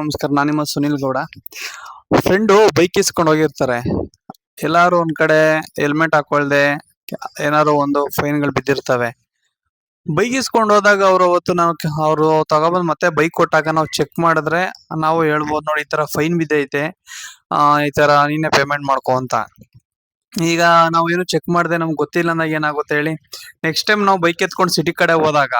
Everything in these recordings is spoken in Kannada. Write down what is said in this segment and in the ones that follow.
ನಮಸ್ಕಾರ, ನಾನು ನಿಮ್ಮ ಸುನಿಲ್ ಗೌಡ. ಫ್ರೆಂಡು ಬೈಕ್ ಇಸ್ಕೊಂಡು ಹೋಗಿರ್ತಾರೆ. ಎಲ್ಲಾರು ಒಂದ್ ಕಡೆ ಹೆಲ್ಮೆಟ್ ಹಾಕೊಳ್ದೆ, ಏನಾದ್ರು ಒಂದು ಫೈನ್ಗಳು ಬಿದ್ದಿರ್ತವೆ. ಬೈಕ್ ಇಸ್ಕೊಂಡು ಹೋದಾಗ ಅವ್ರು ಅವತ್ತು ನಾವು ಅವರು ತಗೋಬಂದ್ ಮತ್ತೆ ಬೈಕ್ ಕೊಟ್ಟಾಗ ನಾವು ಚೆಕ್ ಮಾಡಿದ್ರೆ ನಾವು ಹೇಳ್ಬೋದು ನೋಡಿ ಈ ತರ ಫೈನ್ ಬಿದ್ದೈತೆ ಈ ತರ ನೀನೆ ಪೇಮೆಂಟ್ ಮಾಡ್ಕೊ ಅಂತ. ಈಗ ಏನು ಚೆಕ್ ಮಾಡ್ದೆ ನಮ್ಗೆ ಗೊತ್ತಿಲ್ಲ ಅಂದಾಗ ಏನಾಗುತ್ತೆ ಹೇಳಿ ನೆಕ್ಸ್ಟ್ ಟೈಮ್ ನಾವು ಬೈಕ್ ಎತ್ಕೊಂಡು ಸಿಟಿ ಕಡೆ ಹೋದಾಗ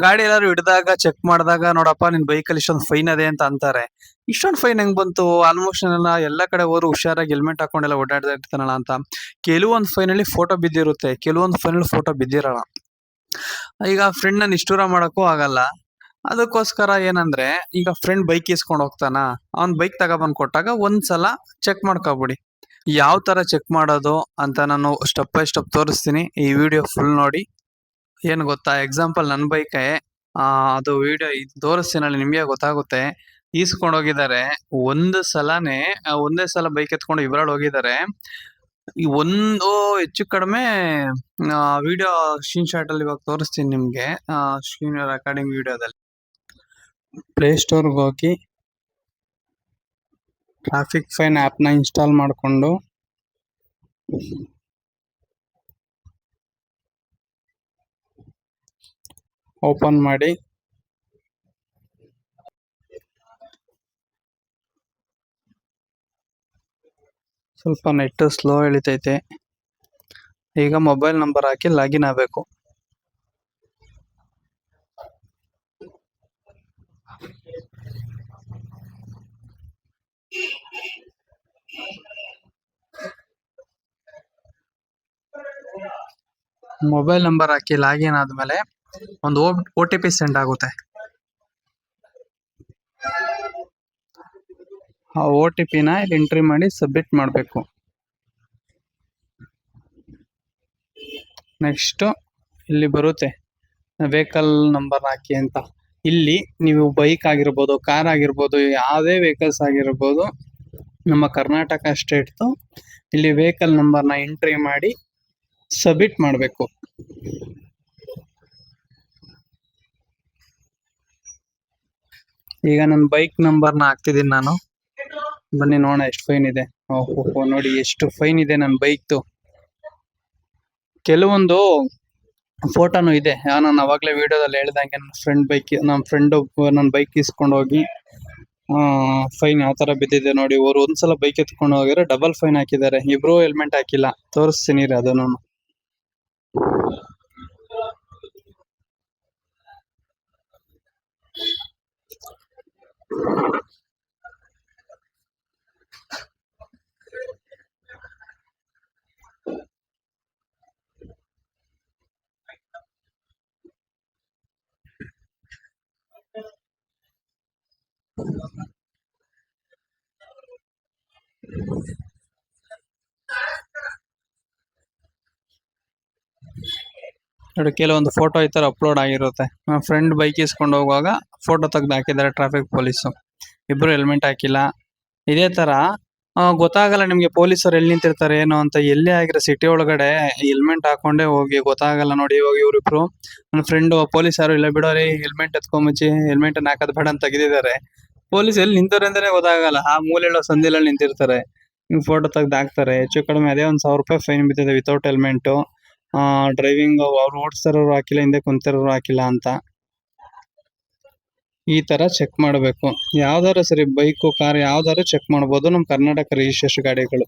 ಗಾಡಿ ಎಲ್ಲಾರು ಹಿಡ್ದಾಗ ಚೆಕ್ ಮಾಡಿದಾಗ, ನೋಡಪ್ಪ, ನಿನ್ ಬೈಕಲ್ಲಿ ಇಷ್ಟೊಂದು ಫೈನ್ ಅದೇ ಅಂತ ಅಂತಾರೆ. ಇಷ್ಟೊಂದು ಫೈನ್ ಹೆಂಗ್ ಬಂತು? ಆಲ್ಮೋಸ್ಟ್ ಎಲ್ಲ ಎಲ್ಲ ಕಡೆ ಹೋದ್ರು ಹುಷಾರಾಗಿ ಹೆಲ್ಮೆಟ್ ಹಾಕೊಂಡೆಲ್ಲ ಓಡಾಡ್ತಾ ಇರ್ತಾನಲ್ಲ ಅಂತ. ಕೆಲವೊಂದು ಅಲ್ಲಿ ಫೋಟೋ ಬಿದ್ದಿರುತ್ತೆ. ಕೆಲವೊಂದು ಫೈನ್ ಅಲ್ಲಿ ಫೋಟೋ ಬಿದ್ದಿರಲ್ಲ. ಈಗ ಫ್ರೆಂಡ್ನ ನಿಷ್ಠೂರ ಮಾಡಕ್ಕೂ ಆಗಲ್ಲ. ಅದಕ್ಕೋಸ್ಕರ ಏನಂದ್ರೆ, ಈಗ ಫ್ರೆಂಡ್ ಬೈಕ್ ಇಸ್ಕೊಂಡು ಹೋಗ್ತಾನ. ಅವ್ನ್ ಬೈಕ್ ತಗೊಬಂದ್ ಕೊಟ್ಟಾಗ ಒಂದ್ಸಲ ಚೆಕ್ ಮಾಡ್ಕೊಬಿಡಿ. ಯಾವ ತರ ಚೆಕ್ ಮಾಡೋದು ಅಂತ ನಾನು ಸ್ಟೆಪ್ ಬೈ ಸ್ಟೆಪ್ ತೋರಿಸ್ತೀನಿ. ಈ ವಿಡಿಯೋ ಫುಲ್ ನೋಡಿ. ಏನ್ ಗೊತ್ತಾ? ಎಕ್ಸಾಂಪಲ್ ನನ್ನ ಬೈಕೆ ಅದು ವಿಡಿಯೋ ತೋರಿಸ್ತೀನಿ ನಿಮಗೆ ಗೊತ್ತಾಗುತ್ತೆ. ಈಸ್ಕೊಂಡು ಹೋಗಿದ್ದಾರೆ. ಒಂದು ಸಲನೇ ಒಂದೇ ಸಲ ಬೈಕ್ ಎತ್ಕೊಂಡು ಇಬ್ರಾಡ್ ಹೋಗಿದ್ದಾರೆ. ಈ ಒಂದು ಹೆಚ್ಚು ಕಡಿಮೆ ವಿಡಿಯೋ ಸ್ಕ್ರೀನ್ ಶಾಟ್ ಅಲ್ಲಿ ಇವಾಗ ತೋರಿಸ್ತೀನಿ ನಿಮ್ಗೆ. ಸ್ಕ್ರೀನ್ ರೆಕಾರ್ಡಿಂಗ್ ವಿಡಿಯೋದಲ್ಲಿ ಪ್ಲೇ ಸ್ಟೋರ್ಗೆ ಹೋಗಿ ಟ್ರಾಫಿಕ್ ಫೈನ್ ಆ್ಯಪ್ನ ಇನ್ಸ್ಟಾಲ್ ಮಾಡಿಕೊಂಡು ಓಪನ್ ಮಾಡಿ. ಸ್ವಲ್ಪ ನೆಟ್ ಸ್ಲೋ ಎಳಿತೈತೆ. ಈಗ ಮೊಬೈಲ್ ನಂಬರ್ ಹಾಕಿ ಲಾಗಿನ್ ಆಗಬೇಕು. ಮೊಬೈಲ್ ನಂಬರ್ ಹಾಕಿ ಲಾಗಿನ್ ಆದ್ಮೇಲೆ ಒಂದು ಓ ಟಿ ಪಿ ಸೆಂಡ್ ಆಗುತ್ತೆ. ಆ ಓ ಟಿ ಪಿನ ಇಲ್ಲಿ ಎಂಟ್ರಿ ಮಾಡಿ ಸಬ್ಮಿಟ್ ಮಾಡಬೇಕು. ನೆಕ್ಸ್ಟು ಇಲ್ಲಿ ಬರುತ್ತೆ. ವೆಹಿಕಲ್ ನಂಬರ್ ಹಾಕಿ ಅಂತ. ಇಲ್ಲಿ ನೀವು ಬೈಕ್ ಆಗಿರ್ಬೋದು ಕಾರ್ ಆಗಿರ್ಬೋದು, ಯಾವುದೇ ವೆಹಿಕಲ್ಸ್ ಆಗಿರ್ಬೋದು, ನಮ್ಮ ಕರ್ನಾಟಕ ಸ್ಟೇಟ್ದು ಇಲ್ಲಿ ವೆಹಿಕಲ್ ನಂಬರ್ನ ಎಂಟ್ರಿ ಮಾಡಿ ಸಬ್ಮಿಟ್ ಮಾಡಬೇಕು. ಈಗ ನನ್ನ ಬೈಕ್ ನಂಬರ್ನ ಹಾಕ್ತಿದ್ದೀನಿ ನಾನು. ಬನ್ನಿ ನೋಡೋಣ ಎಷ್ಟು ಫೈನ್ ಇದೆ. ಓಹೋ ನೋಡಿ ಎಷ್ಟು ಫೈನ್ ಇದೆ ನನ್ನ ಬೈಕ್ದು ಕೆಲವೊಂದು ಫೋಟೋನು ಇದೆ. ನಾನು ಅವಾಗಲೇ ವಿಡಿಯೋದಲ್ಲಿ ಹೇಳ್ದಂಗೆ ನನ್ನ ಫ್ರೆಂಡ್ ಬೈಕ್ ನಮ್ಮ ಫ್ರೆಂಡ್ ನನ್ನ ಬೈಕ್ ಇಸ್ಕೊಂಡು ಹೋಗಿ ಫೈನ್ ಯಾವ ತರ ಬಿದ್ದಿದೆ ನೋಡಿ. ಅವರು ಒಂದ್ಸಲ ಬೈಕ್ ಎತ್ಕೊಂಡು ಹೋಗಿದ್ರೆ ಡಬಲ್ ಫೈನ್ ಹಾಕಿದ್ದಾರೆ. ಇಬ್ರು ಹೆಲ್ಮೆಟ್ ಹಾಕಿಲ್ಲ. ತೋರಿಸ್ತೀನಿ ರೀ ಅದನ್ನು Thank you. ನೋಡಿ ಕೆಲವೊಂದು ಫೋಟೋ ಈ ಥರ ಅಪ್ಲೋಡ್ ಆಗಿರುತ್ತೆ. ನಮ್ಮ ಫ್ರೆಂಡ್ ಬೈಕ್ ಇಸ್ಕೊಂಡು ಹೋಗುವಾಗ ಫೋಟೋ ತೆಗೆದು ಹಾಕಿದ್ದಾರೆ ಟ್ರಾಫಿಕ್ ಪೊಲೀಸು ಇಬ್ರು ಹೆಲ್ಮೆಟ್ ಹಾಕಿಲ್ಲ. ಇದೇ ಆ, ಗೊತ್ತಾಗಲ್ಲ ನಿಮಗೆ ಪೊಲೀಸರು ಎಲ್ಲಿ ನಿಂತಿರ್ತಾರೆ ಏನು ಅಂತ. ಎಲ್ಲೇ ಆಗಿರೋ ಸಿಟಿ ಒಳಗಡೆ ಹೆಲ್ಮೆಟ್ ಹಾಕೊಂಡೇ ಹೋಗಿ ಗೊತ್ತಾಗಲ್ಲ ನೋಡಿ ಇವಾಗ ಇವ್ರಿಬ್ರು. ನನ್ನ ಫ್ರೆಂಡ್ ಪೊಲೀಸ್ ಯಾರು ಇಲ್ಲ ಬಿಡೋರಿ ಹೆಲ್ಮೆಟ್ ಎತ್ಕೊಂಬಚ್ಚಿ ಹೆಲ್ಮೆಟ್ ಹಾಕೋದು ಬೇಡ ಅಂತ ತೆಗೆದಿದ್ದಾರೆ. ಪೊಲೀಸ್ ಎಲ್ಲಿ ನಿಂತಾರೆ ಅಂತಾನೆ ಗೊತ್ತಾಗಲ್ಲ. ಆ ಮೂಲೆಲ್ಲ ಸಂದಿಲಲ್ಲಿ ನಿಂತಿರ್ತಾರೆ. ಫೋಟೋ ತೆಗ್ದು ಹಾಕ್ತಾರೆ. ಹೆಚ್ಚು ಕಡಿಮೆ ಅದೇ ಒಂದ್ ಸಾವಿರ ರೂಪಾಯಿ ಫೈನ್ ಬಿದ್ದಿದೆ ವಿತೌಟ್ ಹೆಲ್ಮೆಟ್ ಆ ಡ್ರೈವಿಂಗ್ ಅವ್ರು ಓಡಿಸ್ತಾರವ್ರು ಹಾಕಿಲ್ಲ, ಹಿಂದೆ ಕುಂತಿರೋರು ಹಾಕಿಲ್ಲ ಅಂತ ಈ ತರ ಚೆಕ್ ಮಾಡಬೇಕು. ಯಾವ್ದಾರು ಸರಿ ಬೈಕು ಕಾರ್ ಯಾವ್ದಾರು ಚೆಕ್ ಮಾಡ್ಬೋದು. ನಮ್ಮ ಕರ್ನಾಟಕ ರಿಜಿಸ್ಟ್ರೇಷನ್ ಗಾಡಿಗಳು.